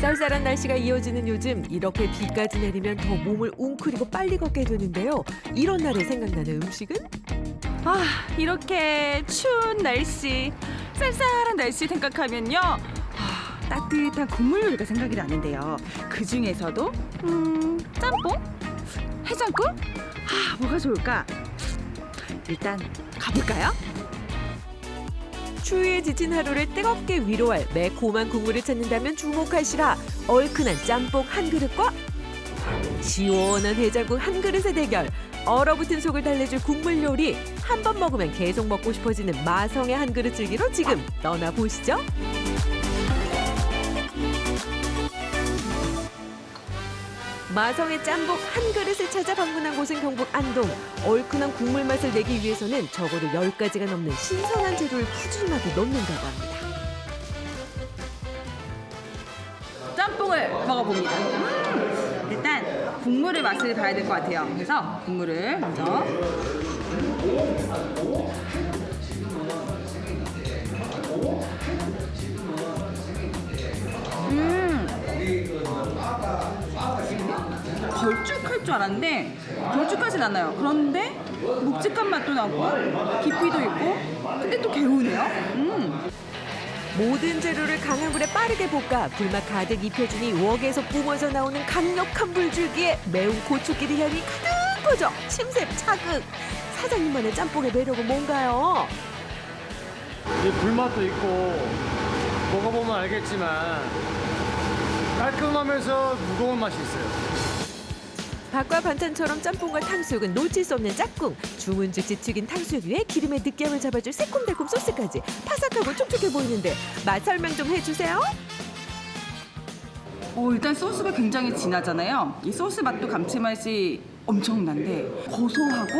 쌀쌀한 날씨가 이어지는 요즘 이렇게 비까지 내리면 더 몸을 웅크리고 빨리 걷게 되는데요. 이런 날에 생각나는 음식은? 아 이렇게 추운 날씨 쌀쌀한 날씨 생각하면요 아, 따뜻한 국물 요리가 생각이 나는데요 그 중에서도 음 짬뽕 해장국 아 뭐가 좋을까 일단 가볼까요? 추위에 지친 하루를 뜨겁게 위로할 매콤한 국물을 찾는다면 주목하시라. 얼큰한 짬뽕 한 그릇과 시원한 해장국 한 그릇의 대결. 얼어붙은 속을 달래줄 국물 요리. 한 번 먹으면 계속 먹고 싶어지는 마성의 한 그릇 즐기러 지금 떠나보시죠. 마성의 짬뽕 한 그릇을 찾아 방문한 곳은 경북 안동. 얼큰한 국물 맛을 내기 위해서는 적어도 10가지가 넘는 신선한 재료를 푸짐하게 넣는다고 합니다. 짬뽕을 먹어봅니다 음, 일단 국물의 맛을 봐야 될 것 같아요 그래서 국물을 먼저 걸쭉할 줄 알았는데 걸쭉하진 않아요. 그런데 묵직한 맛도 나고 깊이도 있고 근데 또 개운해요. 음. 모든 재료를 강한 불에 빠르게 볶아 불맛 가득 입혀주니 웍에서 뿜어져 나오는 강력한 불줄기에 매운 고추기름 향이 가득 퍼져 침샘 자극 사장님만의 짬뽕의 매력은 뭔가요? 이 불맛도 있고 먹어보면 알겠지만 깔끔하면서 무거운 맛이 있어요. 밥과 반찬처럼 짬뽕과 탕수육은 놓칠 수 없는 짝꿍 주문 즉시 튀긴 탕수육 위에 기름의 느끼함을 잡아줄 새콤달콤 소스까지 바삭하고 촉촉해 보이는데 맛 설명 좀 해주세요 어, 일단 소스가 굉장히 진하잖아요. 이 소스 맛도 감칠맛이 엄청난데 고소하고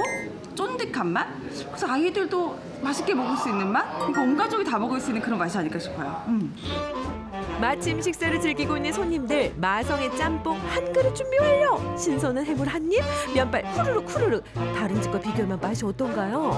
쫀득한 맛? 그래서 아이들도 맛있게 먹을 수 있는 맛? 그러니까 온 가족이 다 먹을 수 있는 그런 맛이 아닐까 싶어요. 음. 마침 식사를 즐기고 있는 손님들 마성의 짬뽕 한 그릇 준비 완료 신선한 해물 한 입 면발 후루룩 후루룩 다른 집과 비교하면 맛이 어떤가요?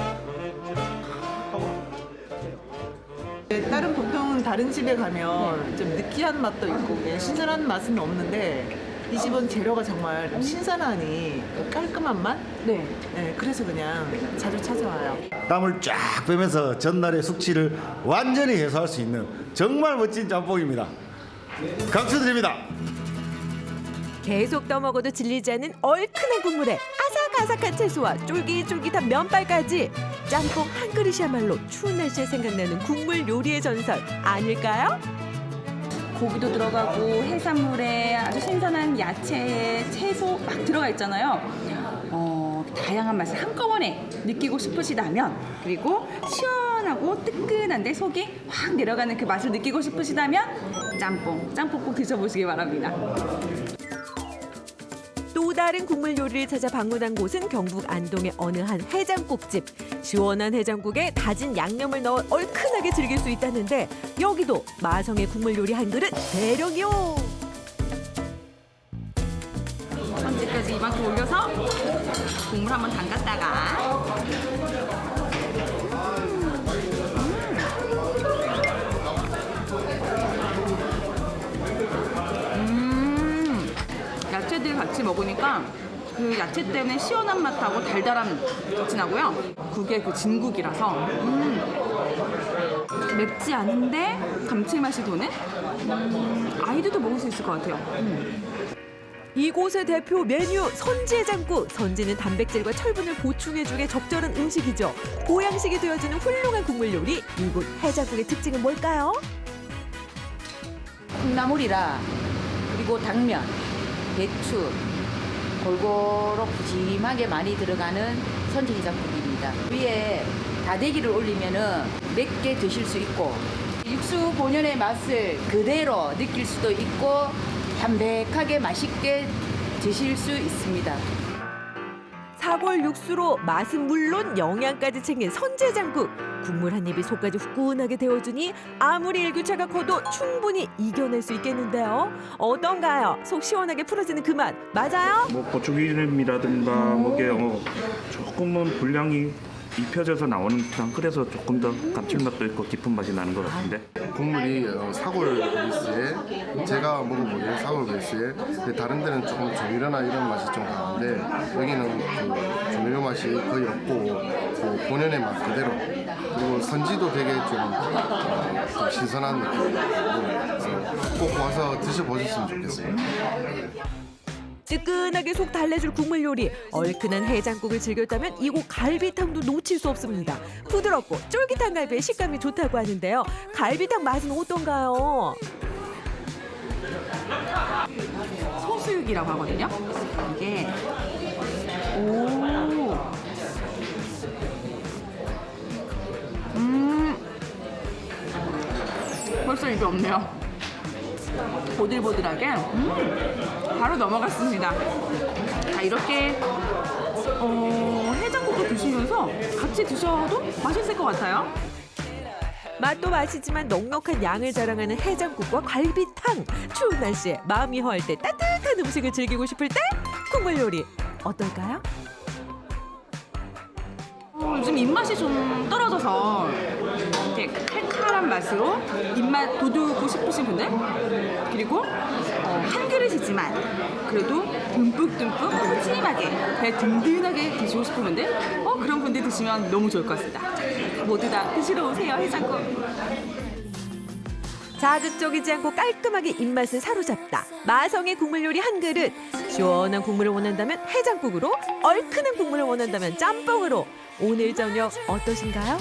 네, 다른 보통 다른 집에 가면 좀 느끼한 맛도 있고 그냥 신선한 맛은 없는데 이 집은 재료가 정말 좀 신선하니 깔끔한 맛? 네. 네, 그래서 그냥 자주 찾아와요. 땀을 쫙 빼면서 전날의 숙취를 완전히 해소할 수 있는 정말 멋진 짬뽕입니다. 강추 드립니다. 계속 떠먹어도 질리지 않는 얼큰한 국물에 아삭아삭한 채소와 쫄깃쫄깃한 면발까지 짬뽕 한 그릇이야말로 추운 날씨에 생각나는 국물 요리의 전설 아닐까요? 고기도 들어가고 해산물에 아주 신선한 야채에 채소 막 들어가 있잖아요. 어, 다양한 맛을 한꺼번에 느끼고 싶으시다면 그리고 시원하고 뜨끈한데 속이 확 내려가는 그 맛을 느끼고 싶으시다면 짬뽕, 짬뽕 꼭 드셔보시기 바랍니다. 또 다른 국물 요리를 찾아 방문한 곳은 경북 안동의 어느 한 해장국집. 시원한 해장국에 다진 양념을 넣어 얼큰하게 즐길 수 있다는데 여기도 마성의 국물 요리 한 그릇 대령이요. 선지까지 이만큼 올려서 국물 한번 담갔다가 같이 먹으니까 그 야채 때문에 시원한 맛하고 달달함 같이 나고요. 국의 그 진국이라서 음, 맵지 않은데 감칠맛이 도는 음, 아이들도 먹을 수 있을 것 같아요. 음. 이곳의 대표 메뉴 선지해장국. 선지는 단백질과 철분을 보충해주게 적절한 음식이죠. 보양식이 되어주는 훌륭한 국물 요리. 이곳 해장국의 특징은 뭘까요? 콩나물이라 그리고 당면, 배추 골고루 푸짐하게 많이 들어가는 선지해장국입니다. 위에 다대기를 올리면은 맵게 드실 수 있고 육수 본연의 맛을 그대로 느낄 수도 있고 담백하게 맛있게 드실 수 있습니다. 사골 육수로 맛은 물론 영양까지 챙긴 선제장국. 국물 한 입이 속까지 후끈하게 데워주니 아무리 일교차가 커도 충분히 이겨낼 수 있겠는데요. 어떤가요? 속 시원하게 풀어지는 그 맛 맞아요? 뭐 고추기름이라든가 뭐게 어, 조금은 분량이 입혀져서 나오는 듯한 그래서 조금 더 감칠맛도 있고 깊은 맛이 나는 것 같은데. 국물이 어, 사골 베이스에 제가 먹어보기에 사골 베이스에. 근데 다른 데는 조금 조미료나 이런 맛이 좀 강한데 여기는 그 조미료 맛이 거의 없고 그 본연의 맛 그대로. 그리고 선지도 되게 좀, 어, 좀 신선한 느낌이고 꼭 와서 드셔보셨으면 좋겠어요. 뜨끈하게 속 달래줄 국물 요리 얼큰한 해장국을 즐겼다면 이곳 갈비탕도 놓칠 수 없습니다 부드럽고 쫄깃한 갈비의 식감이 좋다고 하는데요 갈비탕 맛은 어떤가요? 소수육이라고 하거든요. 이게 오. 음. 벌써 입이 없네요. 보들보들하게 음. 바로 넘어갔습니다. 자 이렇게 어, 해장국도 드시면서 같이 드셔도 맛있을 것 같아요. 맛도 맛이지만 넉넉한 양을 자랑하는 해장국과 갈비탕 추운 날씨에 마음이 허할 때 따뜻한 음식을 즐기고 싶을 때 국물 요리 어떨까요? 어, 요즘 입맛이 좀 떨어져서 이렇게 칼칼한 맛으로 입맛 돋우고 싶으신 분들 그리고 어, 한 그릇이지만 그래도 듬뿍듬뿍 푸짐하게 배 든든하게 드시고 싶은 분들 어, 그런 분들 드시면 너무 좋을 것 같습니다 자, 모두 다 드시러 오세요 해장국 자극적이지 않고 깔끔하게 입맛을 사로잡다. 마성의 국물 요리 한 그릇. 시원한 국물을 원한다면 해장국으로, 얼큰한 국물을 원한다면 짬뽕으로. 오늘 저녁 어떠신가요?